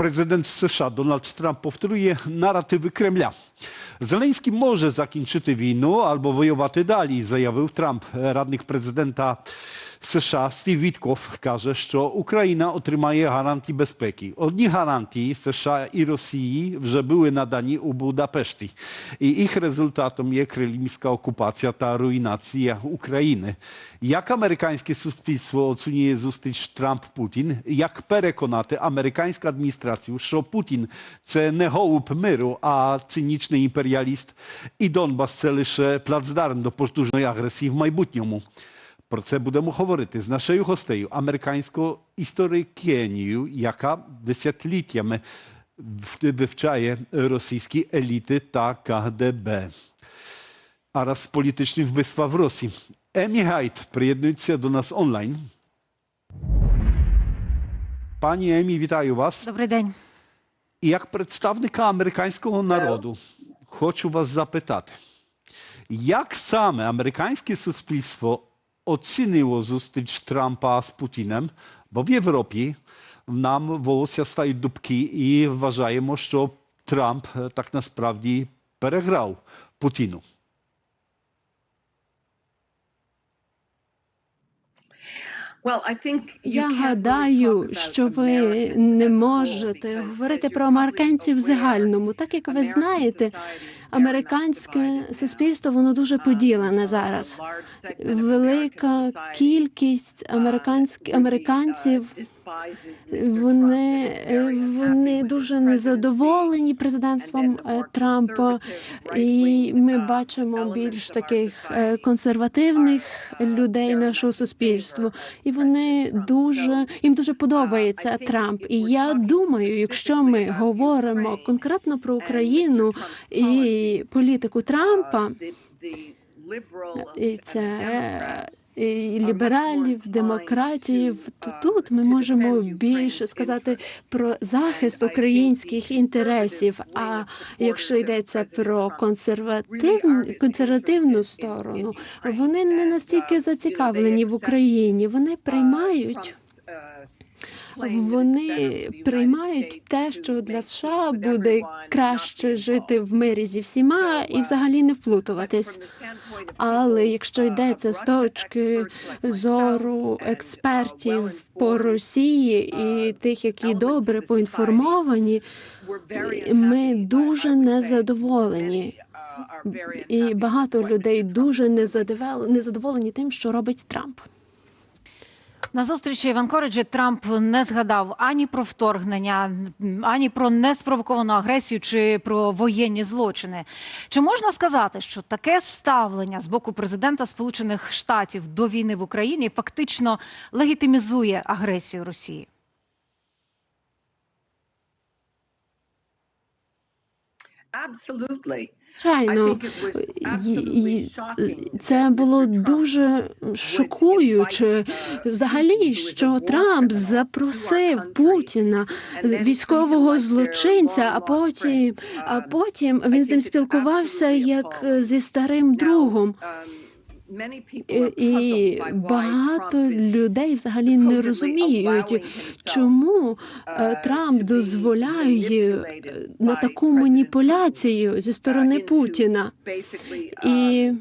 Президент США Donald Trump повторює наративи Кремля. Зеленський може закінчити війну або воювати далі, заявив Трамп. Радник президента США Стів Вітков каже, що Україна отримає гарантії безпеки. Одні гарантії США і Росії вже були надані у Будапешті, і їх результатом є кримська окупація та руйнація України. Як американське суспільство оцінює зустріч Трамп-Путін? Як переконати американську адміністрацію, що Путін це не голуб миру, а цинічний імперіаліст, і Донбас це лише плацдарм до потужної агресії в майбутньому? Про це будемо говорити з нашою гостею, американською історикинею, яка десятиліттями вивчає російські еліти та КГБ. А раз політичні вбивства в Росії. Емі Гайт приєднується до нас онлайн. Пані Емі, вітаю вас. Добрий день. І як представника американського народу хочу вас запитати, як саме американське суспільство оцінило зустріч Трампа з Путіним, бо в Європі нам волосся стають дубки і вважаємо, що Трамп так насправді переграв Путіну. Я гадаю, що ви не можете говорити про американців в загальному. Так як ви знаєте, американське суспільство воно дуже поділене зараз. Велика кількість американських американців вони, вони дуже незадоволені президентством е, Трампа, і ми бачимо більш таких е, консервативних людей нашого суспільства, і вони дуже їм дуже подобається Трамп. І я думаю, якщо ми говоримо конкретно про Україну і політику Трампа, і це е, і лібералів, демократів, то тут ми можемо більше сказати про захист українських інтересів. А якщо йдеться про консервативну консервативну сторону, вони не настільки зацікавлені в Україні. Вони приймають. Вони приймають те, що для США буде краще жити в мирі зі всіма і взагалі не вплутуватись. Але якщо йдеться з точки зору експертів по Росії і тих, які добре поінформовані, ми дуже незадоволені. І багато людей дуже незадовол- незадоволені тим, що робить Трамп. На зустрічі в Анкориджі Трамп не згадав ані про вторгнення, ані про неспровоковану агресію чи про воєнні злочини. Чи можна сказати, що таке ставлення з боку президента Сполучених Штатів до війни в Україні фактично легітимізує агресію Росії? Звичайно, це було дуже шокуюче. Взагалі, що Трамп запросив Путіна, військового злочинця, а потім, а потім він з ним спілкувався як зі старим другом. І, багато людей взагалі не розуміють, чому е, Трамп дозволяє е, на таку маніпуляцію зі сторони Путіна. І,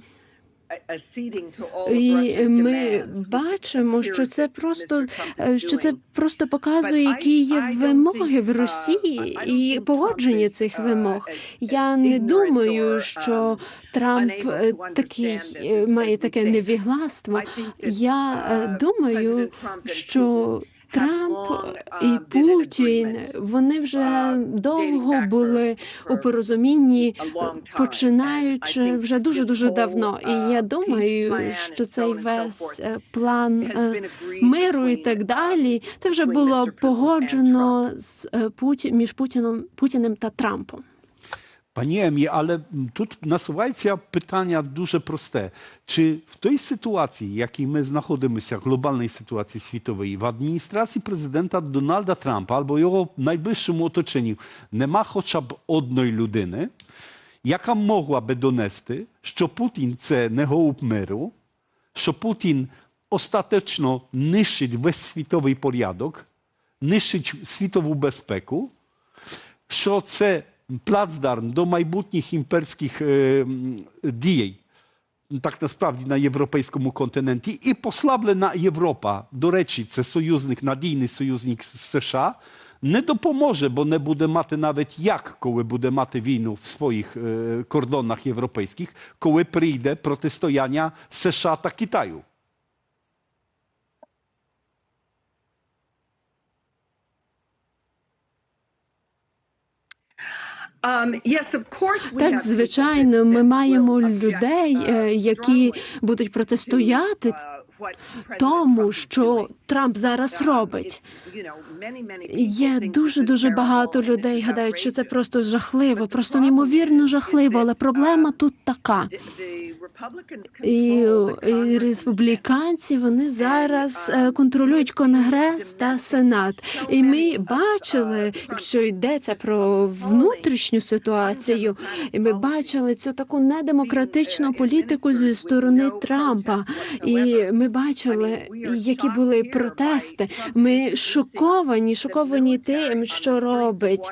і ми бачимо, що це просто е, що це просто показує, які є вимоги в Росії і погодження цих вимог. Я не думаю, що Трамп е, такий е, має таке невігластво. Я е, думаю, що Трамп і Путін вони вже довго були у порозумінні, починаючи вже дуже дуже давно. І я думаю, що цей весь е, план е, миру і так далі, це вже було погоджено з е, Путі між Путіном Путіним та Трампом. Пані Емі, але м, тут насувається питання дуже просте. Чи в той ситуації, в якій ми знаходимося, глобальній ситуації світової, в адміністрації президента Дональда Трампа або його найближчому оточенні нема хоча б одної людини, яка могла би донести, що Путін це не голуб миру, що Путін остаточно нищить весь світовий порядок, нищить світову безпеку, що це плацдарм до майбутніх імперських е, м, дій. Так насправді на європейському континенті і послаблена Європа, до речі, це союзник, надійний союзник з США, не допоможе, бо не буде мати навіть як, коли буде мати війну в своїх е, кордонах європейських, коли прийде протистояння США та Китаю. Так, звичайно, ми маємо людей, е, які будуть протистояти тому, що Трамп зараз робить. Є дуже дуже багато людей, гадають, що це просто жахливо, просто неймовірно жахливо. Але проблема тут така. І, і республіканці вони зараз е, контролюють конгрес та сенат. І ми бачили, якщо йдеться про внутрішню ситуацію, і ми бачили цю таку недемократичну політику зі сторони Трампа. І ми бачили, які були протести. Ми шоковані, шоковані тим, що робить.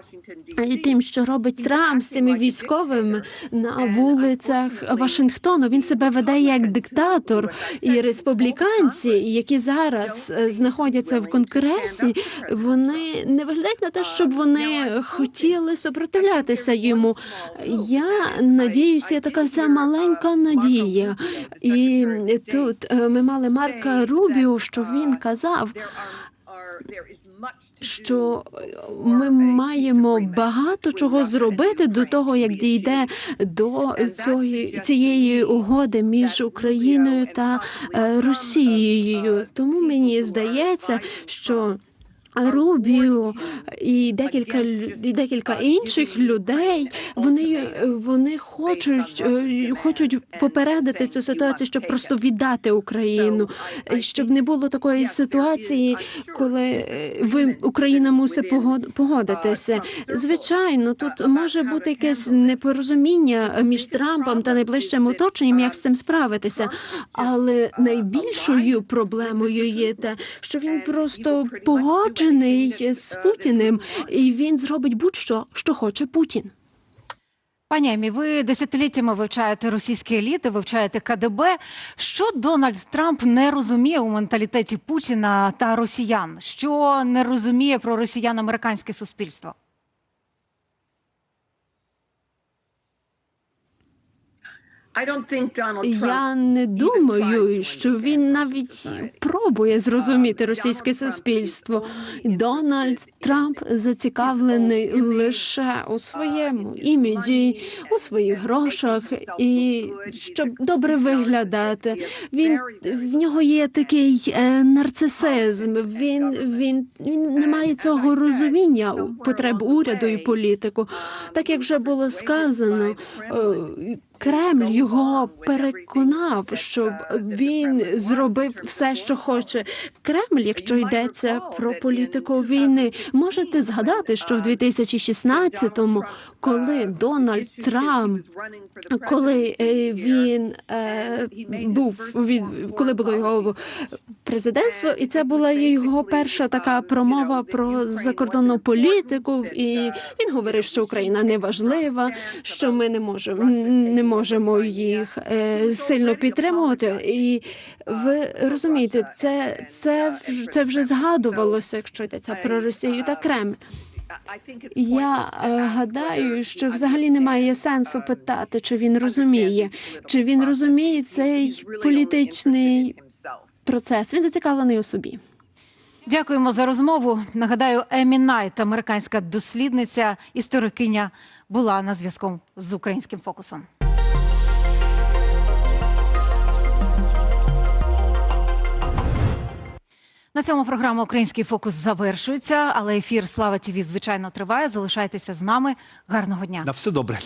Тим, що робить Трамп з цими військовими на вулицях Вашингтону, він себе веде як диктатор. І республіканці, які зараз е, знаходяться в конгресі, вони не виглядають на те, щоб вони хотіли супротивлятися йому. Я надіюся, така ця маленька надія. І тут е, ми мали Марка Рубіо, що він казав, що ми маємо багато чого зробити до того, як дійде до цієї, цієї угоди між Україною та е, Росією. Тому мені здається, що. Рубіо і декілька і декілька інших людей вони, вони хочуть, е, хочуть попередити цю ситуацію, щоб просто віддати Україну, щоб не було такої ситуації, коли е, ви Україна мусить погод- погодитися. Звичайно, тут може бути якесь непорозуміння між Трампом та найближчим оточенням, як з цим справитися. Але найбільшою проблемою є те, що він просто погоджений з Путіним, і він зробить будь-що, що хоче Путін. Пані Емі, ви десятиліттями вивчаєте російські еліти, вивчаєте КДБ. Що Дональд Трамп не розуміє у менталітеті Путіна та росіян? Що не розуміє про росіян американське суспільство? Я не думаю, що він навіть пробує зрозуміти російське суспільство. Дональд Трамп зацікавлений лише у своєму іміджі, у своїх грошах і щоб добре виглядати. Він в нього є такий е, нарцисизм. Він він він не має цього розуміння потреб уряду і політику. Так як вже було сказано. Кремль його переконав, щоб він зробив все, що хоче. Кремль, якщо йдеться про політику війни, можете згадати, що в 2016-му, коли Дональд Трамп, коли е, він е, був від коли було його президентство, і це була його перша така промова про закордонну політику. І він говорив, що Україна не важлива, що ми не можемо не можемо їх е, сильно підтримувати. І ви розумієте, це, це, це вже згадувалося, якщо йдеться про Росію та Кремль. Я е, гадаю, що взагалі немає сенсу питати, чи він розуміє, чи він розуміє цей політичний процес. Він зацікавлений у собі. Дякуємо за розмову. Нагадаю, Емі Найт, американська дослідниця, історикиня, була на зв'язку з українським фокусом. На цьому програма Український фокус завершується, але ефір Слава ТІВІ, звичайно, триває. Залишайтеся з нами. Гарного дня. На все добре.